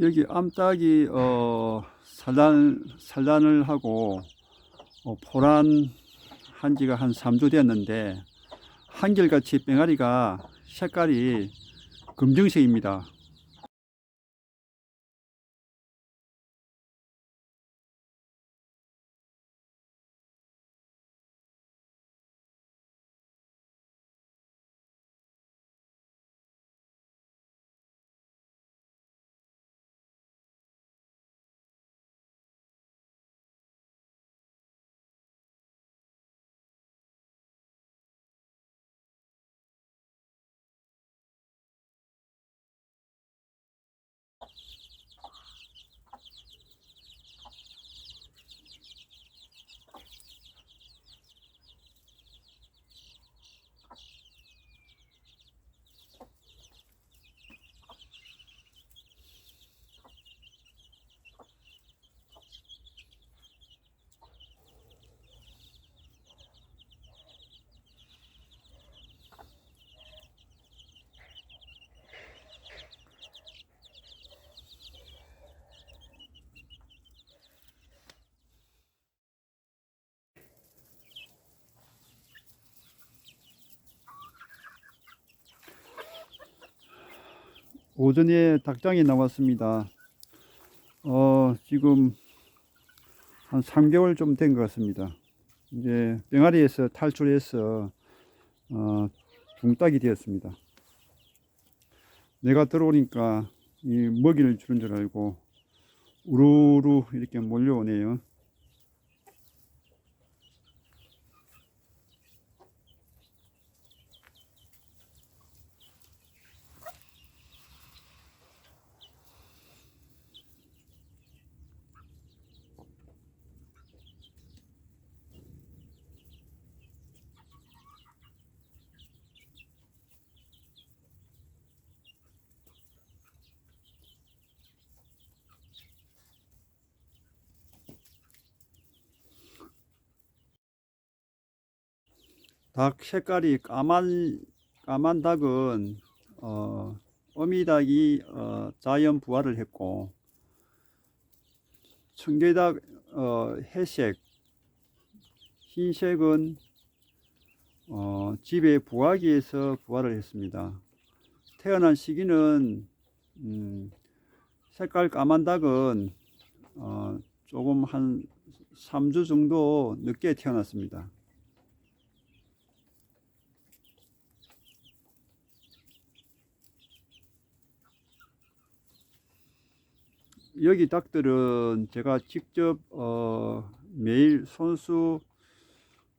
여기 암탉이 어, 산란 산란을 하고 어, 포란 한 지가 한 3주 됐는데 한결같이 뺑아리가 색깔이 검정색입니다. 오전에 닭장이 나왔습니다. 어, 지금 한 3개월 좀 된 것 같습니다. 이제 병아리에서 탈출해서 어, 중딱이 되었습니다. 내가 들어오니까 이 먹이를 주는 줄 알고 우르르 이렇게 몰려오네요. 닭 색깔이 까만 까만 닭은 어, 어미닭이 어, 자연 부화를 했고 청개닭 어, 회색 흰색은 어, 집에 부화기에서 부화를 했습니다. 태어난 시기는 음, 색깔 까만 닭은 어, 조금 한 3주 정도 늦게 태어났습니다. 여기 닭들은 제가 직접 어, 매일 손수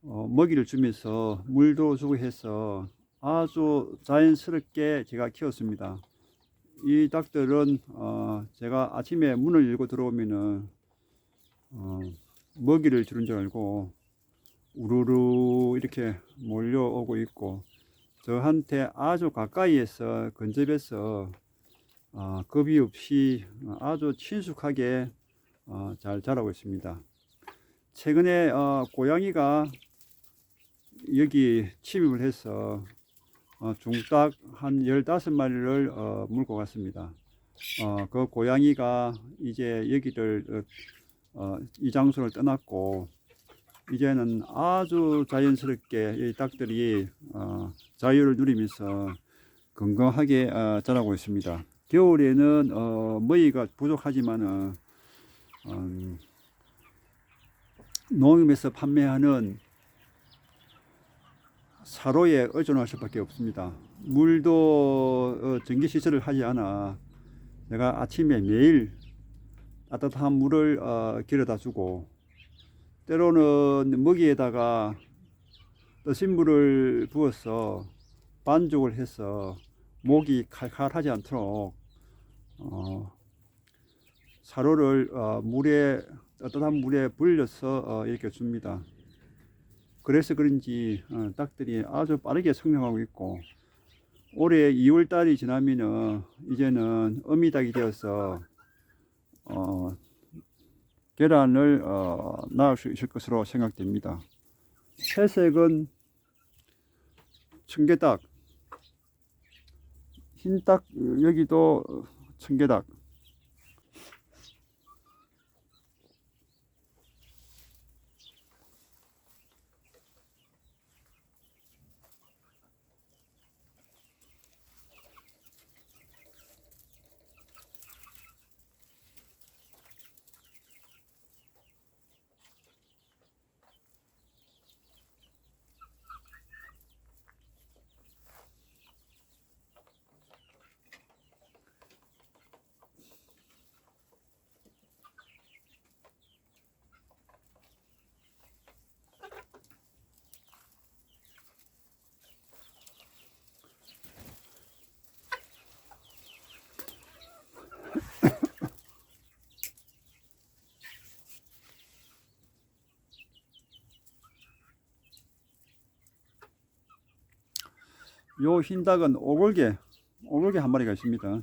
어, 먹이를 주면서 물도 주고 해서 아주 자연스럽게 제가 키웠습니다. 이 닭들은 어, 제가 아침에 문을 열고 들어오면은 어, 먹이를 주는 줄 알고 우르르 이렇게 몰려오고 있고 저한테 아주 가까이에서 근접해서 어, 겁이 없이 아주 친숙하게 어, 잘 자라고 있습니다. 최근에 어, 고양이가 여기 침입을 해서 어, 중딱 한 15마리를 어, 물고 갔습니다. 어, 그 고양이가 이제 여기를 어, 이 장소를 떠났고 이제는 아주 자연스럽게 이 닭들이 어, 자유를 누리면서 건강하게 어, 자라고 있습니다. 겨울에는 어, 먹이가 부족하지만은 음, 농협에서 판매하는 사로에 의존할 수밖에 없습니다. 물도 어, 전기 시설을 하지 않아 내가 아침에 매일 따뜻한 물을 어, 길어다 주고 때로는 먹이에다가 뜨신 물을 부어서 반죽을 해서 목이 칼칼하지 않도록 어, 사료를 어, 물에 따뜻한 물에 불려서 어, 이렇게 줍니다. 그래서 그런지 어, 닭들이 아주 빠르게 성장하고 있고 올해 2월 달이 지나면은 이제는 어미닭이 되어서 어, 계란을 어, 낳을 수 있을 것으로 생각됩니다. 회색은 청개닭, 흰닭 여기도 청개닭 요 흰 닭은 오골개, 오골개 한 마리가 있습니다.